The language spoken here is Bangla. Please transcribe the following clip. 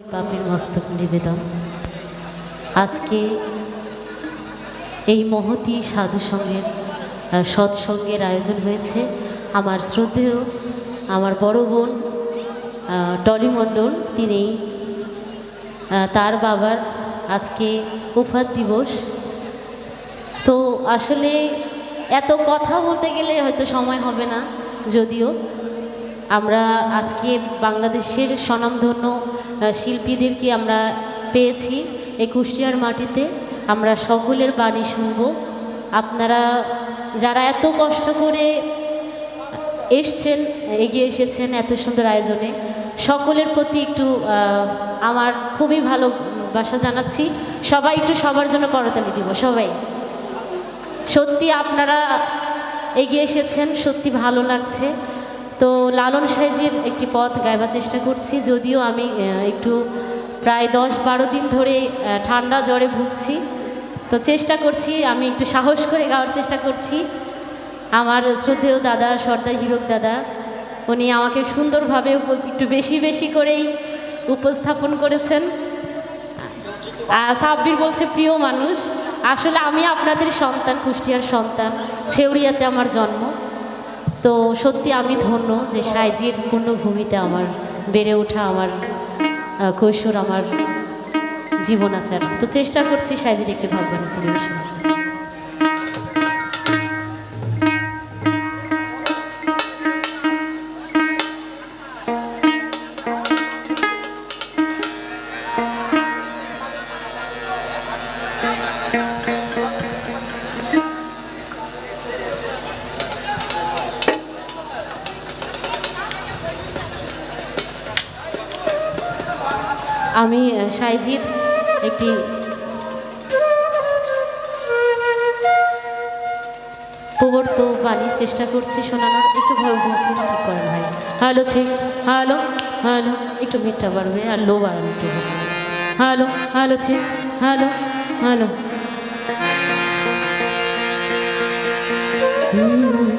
পাপের মস্তক নিবেদন। আজকে এই মহতি সাধু সঙ্গের সৎসঙ্গের আয়োজন হয়েছে। আমার শ্রদ্ধেয়, আমার বড় বোন টলি মণ্ডল, তিনি তার বাবার আজকে উফাত দিবস। তো আসলে এত কথা বলতে গেলে হয়তো সময় হবে না, যদিও। আমরা আজকে বাংলাদেশের স্বনামধন্য শিল্পীদেরকে আমরা পেয়েছি এই কুষ্টিয়ার মাটিতে। আমরা সকলের বাণী শুনব। আপনারা যারা এত কষ্ট করে এসছেন, এগিয়ে এসেছেন এত সুন্দর আয়োজনে, সকলের প্রতি একটু আমার খুবই ভালোবাসা জানাচ্ছি। সবাই একটু সবার জন্য করতালি দিব, সবাই। সত্যি আপনারা এগিয়ে এসেছেন, সত্যি ভালো লাগছে। তো লালন সাইজের একটি পথ গাইবার চেষ্টা করছি। যদিও আমি একটু প্রায় দশ বারো দিন ধরে ঠান্ডা জ্বরে ভুগছি। তো চেষ্টা করছি, আমি একটু সাহস করে গাওয়ার চেষ্টা করছি। আমার শ্রদ্ধেয় দাদা, সর্দার হিরক দাদা, উনি আমাকে সুন্দরভাবে একটু বেশি বেশি করেই উপস্থাপন করেছেন। সাব্বির বলছে, প্রিয় মানুষ, আসলে আমি আপনাদের সন্তান, কুষ্টিয়ার সন্তান। ছেউরিয়াতে আমার জন্ম। তো সত্যি আমি ধন্য যে সাইজির পূর্ণভূমিতে আমার, বেড়ে ওঠা আমার কৈশোর আমার জীবন আচার তো চেষ্টা করছি সাইজির একটি ভাবগান পরিবেশন আমি সাইজির একটি প্রবর্ত বাণীর চেষ্টা করছি শোনানোর। একটু ভয় ঠিক করেন ভাই। হ্যালো ছি, হ্যালো হ্যালো, একটু মিটটা বাড়বে আর লো বাড়ানো একটু হ্যালো হ্যালো ছি, হ্যালো হ্যালো। হুম।